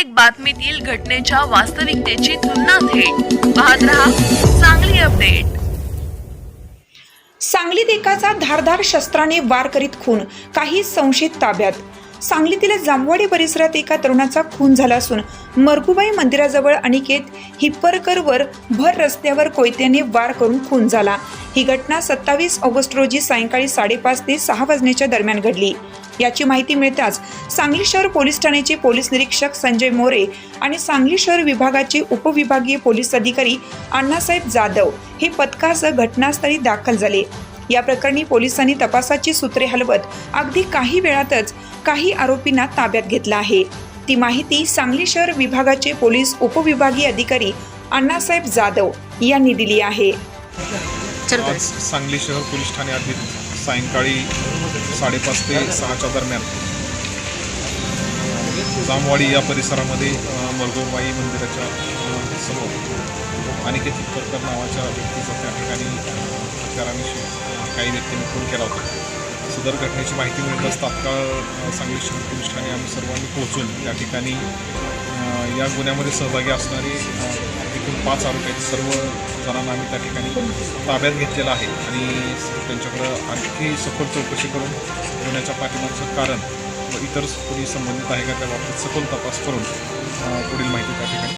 प्रत्येक बातमीतील घटनेच्या वास्तविकतेची तुलना थेट. पाहत रहा चांगली अपडेट. सांगलीत एकाचा धारधार शस्त्राने वार करीत खून काही संशयित ताब्यात. सांगलीतील जामवाडी परिसरात एका तरुणाचा खून झाला असून मरगुबाई मंदिराजवळ अनिकेत हिप्परकरवर भर रस्त्यावर कोयत्याने वार करून खून झाला. ही घटना सत्तावीस ऑगस्ट रोजी सायंकाळी साडेपाच ते सहा वाजण्याच्या दरम्यान घडली. याची माहिती मिळताच सांगली शहर पोलीस ठाण्याचे पोलीस निरीक्षक संजय मोरे आणि सांगली शहर विभागाचे उपविभागीय पोलीस अधिकारी अण्णासाहेब जाधव हे पथकासह घटनास्थळी दाखल झाले. या प्रकरणी पोलिसांनी तपासाची सूत्रे हलवत अगदी काही वेळातच काही आरोपींना ताब्यात घेतलं आहे. ती माहिती सांगली शहर विभागाचे पोलीस उपविभागीय अधिकारी अण्णासाहेब जाधव यांनी दिली आहे. आज सांगली शहर पोलीस ठाणे हद्दीत सायंकाळी साडेपाच ते सहाच्या दरम्यान. जामवाडी या परिसरामध्ये अ, मरगोबाई मंदिराच्या समोर अनिकेत हिप्परकर नावाच्या व्यक्तीचा त्या ठिकाणी हत्याराने काही व्यक्तींनी खून केला होता. सदर घटनेची माहिती मिळताच तात्काळ सांगली शहर पोलीस ठाणे आम्ही सर्वांनी पोहोचून त्या ठिकाणी या गुन्ह्यामध्ये सहभागी असणारे एकूण पाच आरोपी आहेत. सर्व जणांना आम्ही त्या ठिकाणी ताब्यात घेतलेलं आहे. आणि त्यांच्याकडं आणखी सखोल चौकशी करून गुन्ह्याच्या पाठिंबाचं कारण व इतर कोणी संबंधित आहे का त्या बाबतीत सखोल तपास करून पुढील माहिती त्या ठिकाणी